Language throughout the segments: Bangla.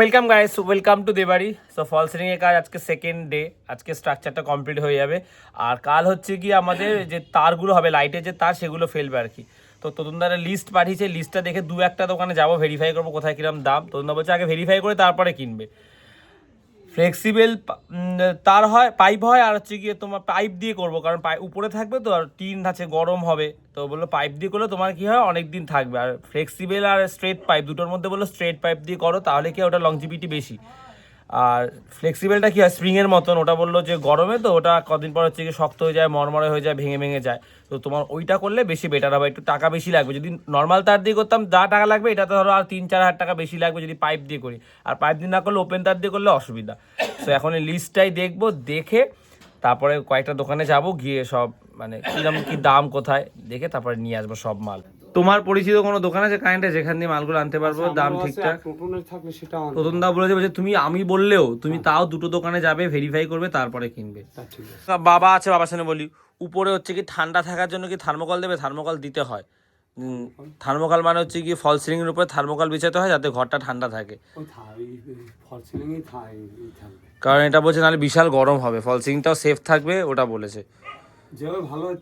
ওয়েলকাম গাইস ওয়েলকাম টু দেবাড়ি সো ফল সিলিং এর কাজ আজকে সেকেন্ড ডে আজকে স্ট্রাকচারটা কমপ্লিট হয়ে যাবে। আর কাল হচ্ছে কি আমাদের যে তারগুলো হবে লাইটের যে তার, সেগুলো ফেলবে আর কি। তো তদুনদারা লিস্ট পাঠিয়েছে। লিস্টটা দেখে দু একটা দোকানে যাব ভেরিফাই করব কোথায় কিরম দাম। তদন্ত বলছে, আগে ভেরিফাই করে তারপরে কিনবে। ফ্লেক্সিবল তার হয় পাইপ হয় আর হচ্ছে গিয়ে তোমার পাইপ দিয়ে করব। কারণ উপরে থাকবে তো আর টিন আছে, গরম হবে। তো বলল পাইপ দিয়ে করলে তোমার কি হয় অনেক দিন থাকবে। আর ফ্লেক্সিবেল আর স্ট্রেট পাইপ দুটোর মধ্যে বলল স্ট্রেট পাইপ দিয়ে করো, তাহলে কি ওটা লংজিবিটি বেশি। আর ফ্লেক্সিবেলটা কি হয়? স্প্রিংয়ের মতন। ওটা বলল যে গরমে তো ওটা কদিন পর হচ্ছে কি শক্ত হয়ে যায়, মরমরে হয়ে যায়, ভেঙে ভেঙে যায়। তো তোমার ওইটা করলে বেশি বেটার হবে। একটু টাকা বেশি লাগবে। যদি নর্মাল তার দিয়ে করতাম, যা টাকা লাগবে এটা তো ধরো আর তিন চার হাজার টাকা বেশি লাগবে যদি পাইপ দিয়ে করি। আর পাইপ দিয়ে না করলে ওপেন তার দিয়ে করলে অসুবিধা। তো এখন এই লিস্টটাই দেখব, দেখে তারপরে কয়েকটা দোকানে যাব, গিয়ে সব মানে কিরম কি দাম কোথায়, দেখে তারপরে নিয়ে আসব সব মাল। তোমার পরিচিত কোনো দোকান আছে কারেন্টে যেখান দিয়ে মালগুলো আনতে পারব দাম ঠিকঠাক? প্রথম দা বলেছে বলছে তুমি আমি বললেও তুমি তাও দুটো দোকানে যাবে ভেরিফাই করবে তারপরে কিনবে। তা বাবা আছে বাবার সামনে বলি উপরে হচ্ছে কি ঠান্ডা থাকার জন্য কি থার্মোকল দেবে? থার্মোকল দিতে হয়। থার্মোকল মানে হচ্ছে কি ফল সিলিং এর উপরে থার্মোকল বিছাতে হয় যাতে ঘরটা ঠান্ডা থাকে। কারণ এটা বলছে নাহলে বিশাল গরম হবে। ফল সিলিংটাও সেফ থাকবে ওটা বলেছে। যেভাবে ভালো হয়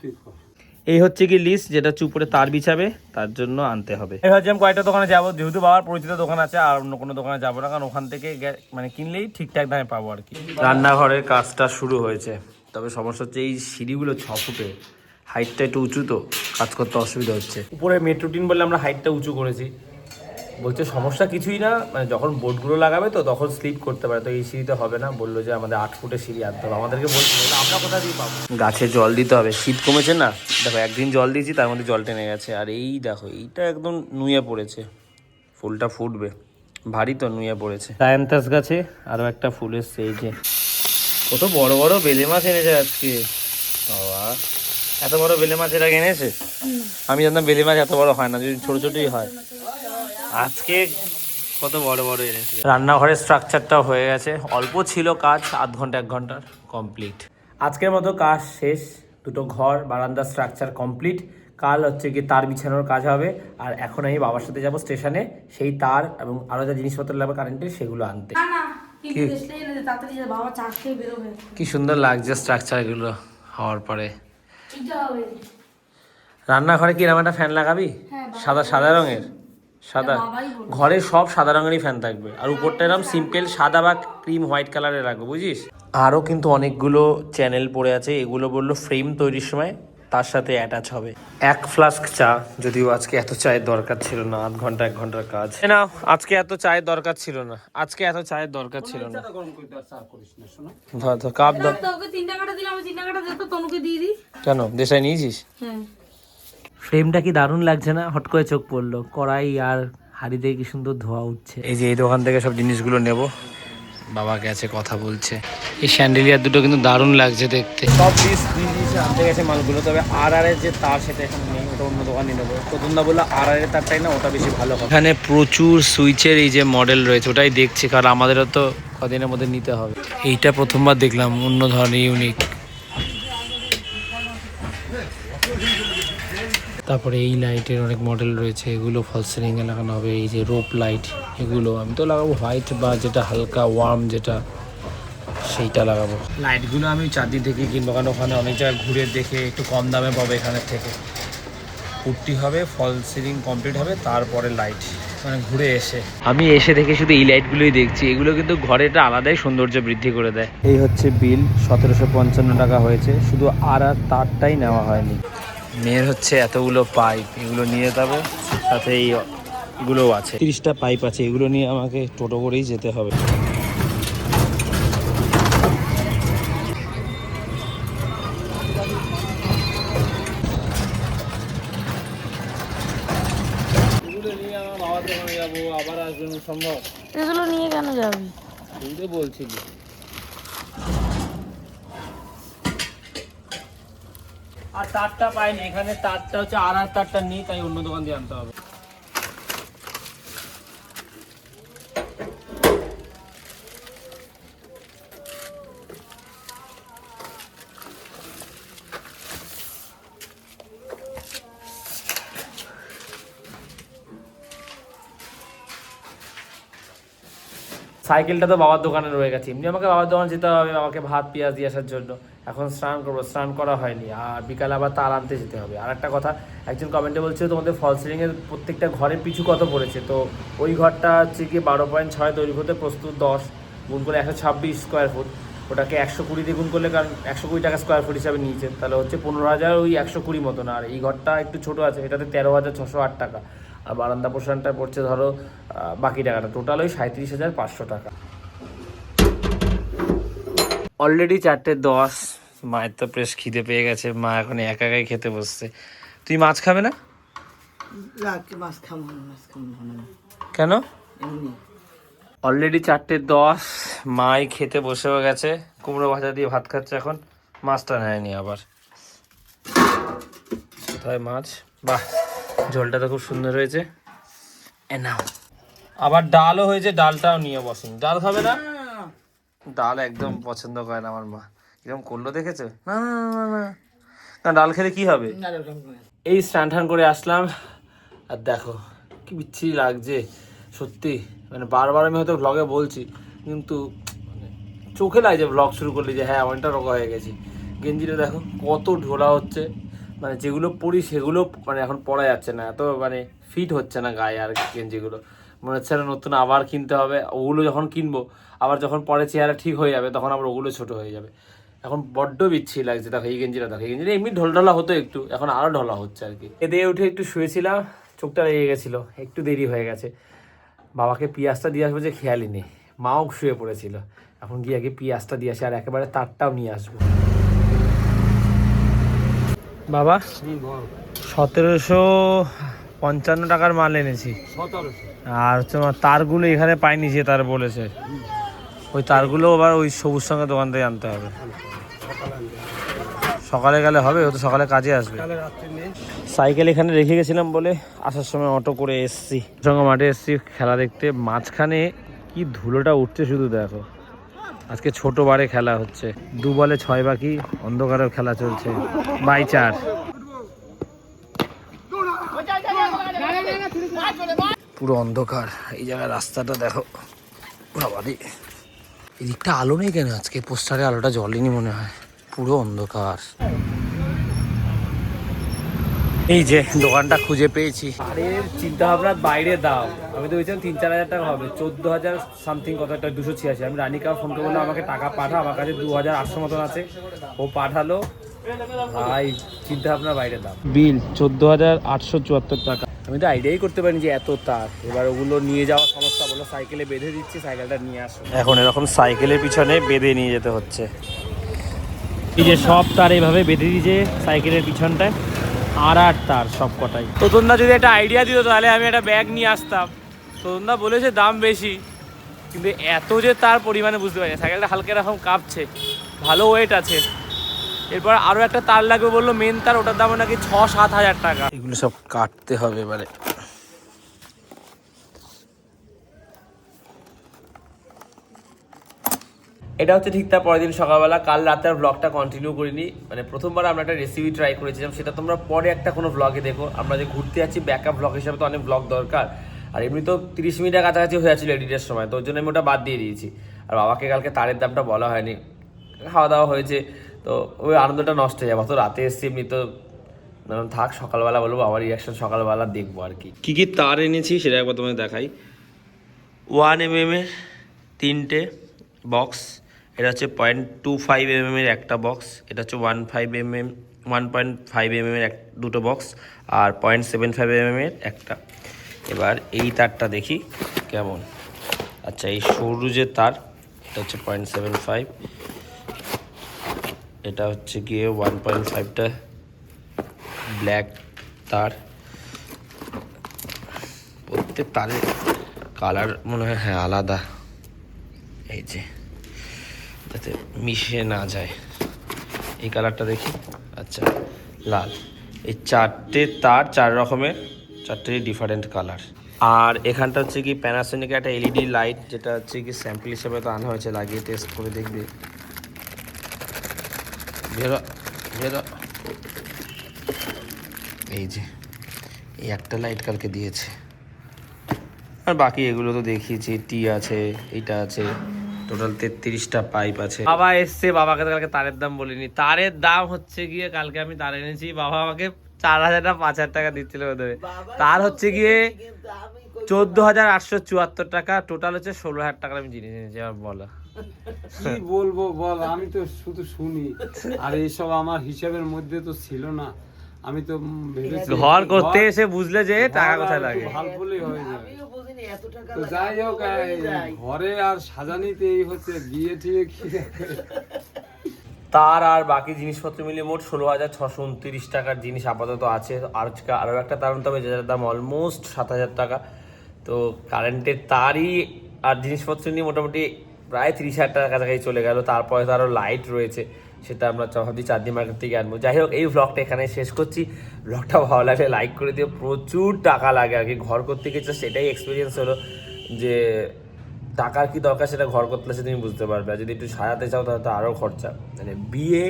এই হচ্ছে কি লিস্ট যেটা হচ্ছে উপরে তার বিছাবে তার জন্য আনতে হবে। এই ভাবছি আমি কয়েকটা দোকানে যাব যেহেতু বাবার পরিচিত দোকান আছে আর অন্য কোনো দোকানে যাব না কারণ ওখান থেকে মানে কিনলেই ঠিকঠাক দামে পাবো আর কি। রান্নাঘরের কাজটা শুরু হয়েছে তবে সমস্যা হচ্ছে এই সিঁড়িগুলো ছ ফুটে হাইটটা একটু উঁচু তো কাজ করতে অসুবিধা হচ্ছে। উপরে মেট্রোটিন বলে আমরা হাইটটা উঁচু করেছি। বলছে সমস্যা কিছুই না। মানে যখন বোর্ডগুলো লাগাবে তো তখন স্লিপ করতে পারে। তো এই সিঁড়িতে হবে না। বলল যে আমাদের আট ফুটের সিঁড়ি আনতে হবে। আমাদেরকে বলছিল "না, আমরা কোথা দিয়ে পাবো? গাছে জল দিতে হবে। শীত কমেছে না? দেখো একদিন জল দিয়েছি তার মধ্যে জল টেনে গেছে। আর এই দেখো এইটা একদম নুয়ে পড়েছে। ফুলটা ফুটবে। ভারী তো নুয়ে পড়েছে। সায়ান্তাস গাছে আরও একটা ফুল এসছে এই যে। কত বড় বড় বেলে মাছ এনেছে আজকে। বাবা এত বড় বেলে মাছ এর আগে এনেছে আমি জানতাম বেলে মাছ এত বড় হয় না যদি ছোট ছোটই হয়। আজকে কত বড় বড় এনেছে রান্নাঘরের স্ট্রাকচারটা হয়ে গেছে। অল্প ছিল কাজ আধ ঘণ্টা এক ঘণ্টার কমপ্লিট আজকের মতো কাজ শেষ। দুটো ঘর বারান্দার স্ট্রাকচার কমপ্লিট কাল হচ্ছে কি তার বিছানোর কাজ হবে। আর এখন আমি বাবার সাথে যাব স্টেশনে সেই তার এবং আরও যা জিনিসপত্র লাগবে কারেন্টের সেগুলো আনতে। কি? সুন্দর লাগছে স্ট্রাকচার স্ট্রাকচারগুলো হওয়ার পরে। রান্নাঘরে কি এরকম একটা ফ্যান লাগাবি? হ্যাঁ, সাদা সাদা রঙের? সাদা। ঘরে সব সাদা রঙেরই ফ্যান থাকবে। আর উপরটা এরকম সিম্পল সাদা বা ক্রিম হোয়াইট কালারের রাখব বুঝিস? আরও কিন্তু অনেকগুলো চ্যানেল পড়ে আছে এগুলো বলল ফ্রেম তৈরির সময় তার সাথে অ্যাটাচ হবে। এক ফ্লাস্ক চা যদিও আজকে এত চায়ের দরকার ছিল না আধ ঘণ্টা এক ঘণ্টার কাজ। না আজকে এত চায়ের দরকার ছিল না। আজকে এত চায়ের দরকার ছিল না। কাপ দাও দিলাম তনুকে দিয়ে দিই কেন? দেশায় নিয়েছিস? হ্যাঁ। ফ্রেমটা কি দারুণ লাগছে না? হট করে চোখ পড়ল। কড়াই আর হাড়ি দিয়ে কি সুন্দর ধোয়া উঠছে। এই যে এই দোকান থেকে সব জিনিসগুলো নেব। বাবা গেছে কথা বলছে। এই স্যান্ডেলিয়ার দুটো কিন্তু দারুণ লাগছে দেখতে। সব পিস জিনিস আনতে গেছে মালগুলো। তবে আর আর এর যে তার সেটা এখন নেই ওটা অন্য দোকানে নেব। প্রথমদা বলল আর আর এর তারটাই না ওটা বেশি ভালো হবে। এখানে প্রচুর সুইচের এই যে মডেল রয়েছে ওটাই দেখছি কারণ আমাদেরও তো কদিনের মধ্যে নিতে হবে। এইটা প্রথমবার দেখলাম অন্য ধরনের ইউনিক তারপরে এই লাইটের অনেক মডেল রয়েছে, এগুলো ফল সিলিং এ লাগানো হবে, এই যে রোপ লাইট এগুলো আমি তো লাগাবো হোয়াইট বা যেটা হালকা ওয়ার্ম যেটা, সেইটা লাগাবো। লাইটগুলো আমি চারদিন থেকে কিনবো, কারণ ওখানে অনেক জায়গায় ঘুরে দেখে একটু কম দামে পাবো এখানের থেকে। পুট্টি হবে ফল সিলিং কমপ্লিট হবে তারপরে লাইট মানে ঘুরে এসে। আমি এসে থেকে শুধু এই লাইটগুলোই দেখছি এগুলো কিন্তু ঘরেটা আলাদাই সৌন্দর্য বৃদ্ধি করে দেয়। এই হচ্ছে বিল সতেরোশো পঞ্চান্ন টাকা হয়েছে শুধু আর আর তারটাই নেওয়া হয়নি। মেয়ের হচ্ছে এতগুলো পাইপ এগুলো নিয়ে যেতে হবে সাথে এই গুলোও আছে। তিরিশটা পাইপ আছে এগুলো নিয়ে আমাকে টোটো করেই যেতে হবে। যাব আবার আসবেন সম্ভব? এগুলো নিয়ে কেন যাবি? তুই তো বলছিলি। আর তারটা পাইনি এখানে তারটা হচ্ছে আর আর তারটা নেই তাই অন্য দোকান দিয়ে আনতে হবে। সাইকেলটা তো বাবার দোকানে রয়ে গেছে। এমনি আমাকে বাবার দোকানে যেতে হবে আমাকে ভাত, পেঁয়াজ দিয়ে আসার জন্য। এখন স্নান করব, স্নান করা হয়নি। আর বিকালে আবার তার আনতে যেতে হবে। আর একটা কথা, একজন কমেন্টে বলছে তোমাদের ফল সিলিংয়ের প্রত্যেকটা ঘরের পিছু কত পড়েছে? তো ওই ঘরটা হচ্ছে কি বারো পয়েন্ট ছয় তৈরি করতে প্রস্তুত দশ, গুণ করে একশো ছাব্বিশ স্কোয়ার ফুট ওটাকে একশো কুড়ি দিয়ে গুণ করলে কারণ একশো কুড়ি টাকা স্কোয়ার ফুট হিসাবে নিয়েছে। তাহলে হচ্ছে পনেরো হাজার ওই একশো কুড়ি মতন। আর এই ঘরটা একটু ছোটো আছে, এটাতে তেরো হাজার ছশো আট টাকা। আর বারান্দা পোর্শনটা পড়ছে ধরো বাকি টাকাটা। টোটাল ওই সাঁত্রিশ হাজার পাঁচশো টাকা। অলরেডি চারটে দশ। মায়ের তো প্রেস খিদে পেয়ে গেছে। মা এখন একা একাই খেতে বসছে। তুই মাছ খাবে না? কেন? অলরেডি চারটে দশ। মাই খেতে বসেও গেছে। কুমড়ো ভাজা দিয়ে ভাত খাচ্ছে এখন। মাছটা নেয়নি আবার। কোথায় মাছ? বাহ। ঝোলটা তো খুব সুন্দর হয়েছে। নাও আবার ডালও হয়েছে ডালটাও নিয়ে বসেন। ডাল খাবে না? ডাল একদম পছন্দ করে না আমার মা। এরকম করল দেখেছ? না না না, না ডাল খেলে কি হবে? না এরকম করে। এই স্নান টান করে আসলাম আর দেখো কি বিচ্ছিরি লাগছে। সত্যি মানে বারবার আমি হয়তো ব্লগে বলছি কিন্তু মানে চোখে লাগছে ব্লগ শুরু করলে যে হ্যাঁ অনেকটা রোগা হয়ে গেছি। গেঞ্জিটা দেখো কত ঢোলা হচ্ছে। মানে যেগুলো পরি সেগুলো মানে এখন পরা যাচ্ছে না, এত মানে ফিট হচ্ছে না গায়ে আর গেঞ্জিগুলো। মনে হচ্ছে না নতুন আবার কিনতে হবে, ওগুলো যখন কিনবো, আবার যখন পরে চেহারা ঠিক হয়ে যাবে, তখন আবার ওগুলো ছোট হয়ে যাবে। এখন বড্ড বিচ্ছি লাগছে, দেখো এই গেঞ্জিটা, দেখো এই গেঞ্জিটা, এমনি ঢোল ঢোলা হতো একটু, এখন আরও ঢলা হচ্ছে আর কি। এদের উঠে একটু শুয়েছিলাম, চোখটা লেগে গেছিল, একটু দেরি হয়ে গেছে। বাবাকে পিঁয়াজটা দিয়ে আসব যে খেয়ালই নেই, মাও শুয়ে পড়েছিল, এখন গিয়ে আগে পিঁয়াজটা দিয়ে আসি, আর একেবারে তারটাও নিয়ে আসব। বাবা সতেরোশো পঞ্চান্ন টাকার মাল এনেছি। আর হচ্ছে তারগুলো এখানে পাইনি যে তার বলেছে। ওই তারগুলো আবার ওই সবুজ সঙ্গে দোকান থেকে আনতে হবে। সকালে গেলে হবে ও তো সকালে কাজে আসবে। সাইকেল এখানে রেখে গেছিলাম বলে আসার সময় অটো করে এসছি। সঙ্গে মাঠে এসছি খেলা দেখতে। মাঝখানে কি ধুলোটা উঠছে শুধু দেখো। আজকে ছোট বারে খেলা হচ্ছে। দু বলে ছয় বাকি, অন্ধকারেও খেলা চলছে। বাই চার। পুরো অন্ধকার। এই জায়গায় রাস্তাটা দেখো। এদিকটা আলো নেই কেন? আজকে পোস্টারে আলোটা জলেনি মনে হয়। পুরো অন্ধকার। এই যে দোকানটা খুঁজে পেয়েছি। আরে চিন্তা ভাবনার বাইরে দাও। আমি তো বলছিলাম তিন চার হাজার টাকা হবে। চোদ্দ হাজার সামথিং কত একটা দুশো ছিয়াশি। আমি রানিকা ফোন করে বললাম আমাকে টাকা পাঠা আমার কাছে দু হাজার আটশো মতন আছে। ও পাঠালো। ভাই চিন্তা ভাবনার বাইরে দাও। বিল চোদ্দ হাজার আটশো চুয়াত্তর টাকা। আমি তো আইডিয়াই করতে পারিনি যে এত তার। এবার ওগুলো নিয়ে যাওয়া সমস্যা বলো সাইকেলে বেঁধে দিচ্ছি সাইকেলটা নিয়ে আসো। এখন এরকম সাইকেলের পিছনে বেঁধে নিয়ে যেতে হচ্ছে। এই যে সব তার এইভাবে বেঁধে দিয়েছে সাইকেলের পিছনটায়। আর আর তার সব কটাই। তোদনদা যদি একটা আইডিয়া দিত তাহলে আমি একটা ব্যাগ নিয়ে আসতাম। তোদনদা বলেছে দাম বেশি কিন্তু এত যে তার পরিমাণে বুঝতে পারি সাইকেলটা হালকা এরকম কাঁপছে ভালো ওয়েট আছে। এরপর আরও একটা তার লাগবে বলল মেন তার ওটার দাম নাকি ছ সাত হাজার টাকা। এগুলো সব কাটতে হবে এবারে। এটা হচ্ছে ঠিক তার পরের দিন সকালবেলা। কাল রাতে আর ব্লগটা কন্টিনিউ করিনি। মানে প্রথমবার আমরা একটা রেসিপি ট্রাই করেছিলাম, সেটা তোমরা পরে একটা কোনো ব্লগে দেখো। আমরা যে ঘুরতে যাচ্ছি ব্যাকআপ ব্লগ হিসাবে তো অনেক ব্লগ দরকার। আর এমনি তো তিরিশ মিনিটের কাছাকাছি হয়ে যাচ্ছিল এডিটের সময়, তো ওই জন্য আমি ওটা বাদ দিয়ে দিয়েছি। আর বাবাকে কালকে তারের দামটা বলা হয়নি। খাওয়া দাওয়া হয়েছে, তো ওই আনন্দটা নষ্ট হয়ে যাবে। অত রাতে এসছি এমনি তো থাক, সকালবেলা বলব, আবার রিয়াকশন সকালবেলা দেখব আর কি। কী কি তার এনেছি সেটা একবার তোমাদের দেখাই। ওয়ান এম এম এর তিনটে বক্স এটা হচ্ছে পয়েন্ট টু ফাইভ এম এর একটা বক্স এটা হচ্ছে one five M M one point five M এর এক, দুটো বক্স আর পয়েন্ট সেভেন ফাইভ এম এর একটা। এবার এই তারটা দেখি কেমন। আচ্ছা এই সরু যে তার, এটা হচ্ছে পয়েন্ট সেভেন ফাইভ এটা হচ্ছে গিয়ে ওয়ান পয়েন্ট ফাইভটা ব্ল্যাক তার। প্রত্যেক তারের কালার মনে হয় হ্যাঁ আলাদা। এই যে। যাতে মিশে না যায়। এই কালারটা দেখি। আচ্ছা লাল। এই চারটে তার চার রকমের, চারটে ডিফারেন্ট কালার আর এখানটা হচ্ছে কি প্যানাসোনিক একটা এলইডি লাইট যেটা হচ্ছে কি স্যাম্পল হিসেবে তো আনা হয়েছে, লাগিয়ে টেস্ট করে দেখবে। এই যে, এই একটা লাইট কালকে দিয়েছে। আর বাকি এগুলো তো দেখিয়েছি টি আছে এইটা আছে। টোটাল তেত্রিশটা পাইপ আছে। বাবা এসছে বাবাকে কালকে তারের দাম বলিনি। তারের দাম হচ্ছে গিয়ে কালকে আমি তার এনেছি। বাবা আমাকে চার হাজার না পাঁচ হাজার টাকা দিচ্ছিল বোধহয়। তার হচ্ছে গিয়ে চোদ্দ হাজার আটশো চুয়াত্তর টাকা। টোটাল হচ্ছে ষোলো হাজার টাকার আমি জিনিস এনেছি আমার বলো। কি বলব বল আমি তো শুধু শুনি। আর এইসব আমার হিসাবের মধ্যে তো ছিল না। আমি তো ঘর করতে এসে বুঝলে যে টাকা কোথায় লাগে। ভালো হয়ে বুঝিনি এত টাকা যাই হোক। ঘরে আর সাজানিতেই হচ্ছে বিয়ে টিয়ে কি? তার আর বাকি জিনিসপত্র মিলিয়ে মোট ষোলো হাজার ছশো উনত্রিশ টাকার জিনিস আপাতত আছে। আর আজকে আরও একটা তার তবে হবে যেটার দাম অলমোস্ট সাত হাজার টাকা। তো কারেন্টের তারই আর জিনিসপত্র নিয়ে মোটামুটি প্রায় তিরিশ হাজার টাকার কাছাকাছি চলে গেল। তারপরে তো আরও লাইট রয়েছে, সেটা আমরা ভাবছি চাঁদনি মার্কেট থেকে আনব। যাই হোক, এই ভ্লগটা এখানে শেষ করছি। ভ্লগটা ভালো লাগলে লাইক করে দিও। প্রচুর টাকা লাগে আর কি। ঘর করতে গেছে সেটাই এক্সপিরিয়েন্স হলো যে টাকার কি দরকার সেটা ঘর করতে সে তুমি বুঝতে পারবে। আর যদি একটু সাজাতে চাও তাহলে তো আরও খরচা। মানে বিয়ে,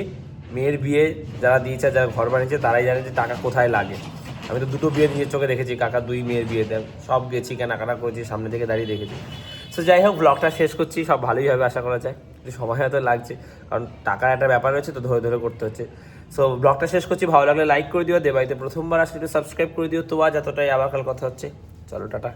মেয়ের বিয়ে যারা দিয়েছে যারা ঘর বানিয়েছে তারাই জানে যে টাকা কোথায় লাগে। আমি তো দুটো বিয়ে নিজের চোখে দেখেছি, কাকা দুই মেয়ের বিয়ে দেন সব গেছি, কেনাকাটা করেছি, সামনে থেকে দাঁড়িয়ে দেখেছি। সো যাই হোক ব্লগটা শেষ করছি, সব ভালোই হবে আশা করা যায়। সময় হয়তো লাগছে, কারণ টাকার একটা ব্যাপার রয়েছে তো ধরে ধরে করতে হচ্ছে। সো ব্লগটা শেষ করছি, ভালো লাগলে লাইক করে দিও। দেবাইতে প্রথমবার আসলে সাবস্ক্রাইব করে দিও। তো আজ এতটাই, আবার কাল কথা হচ্ছে। চলো, টাটা।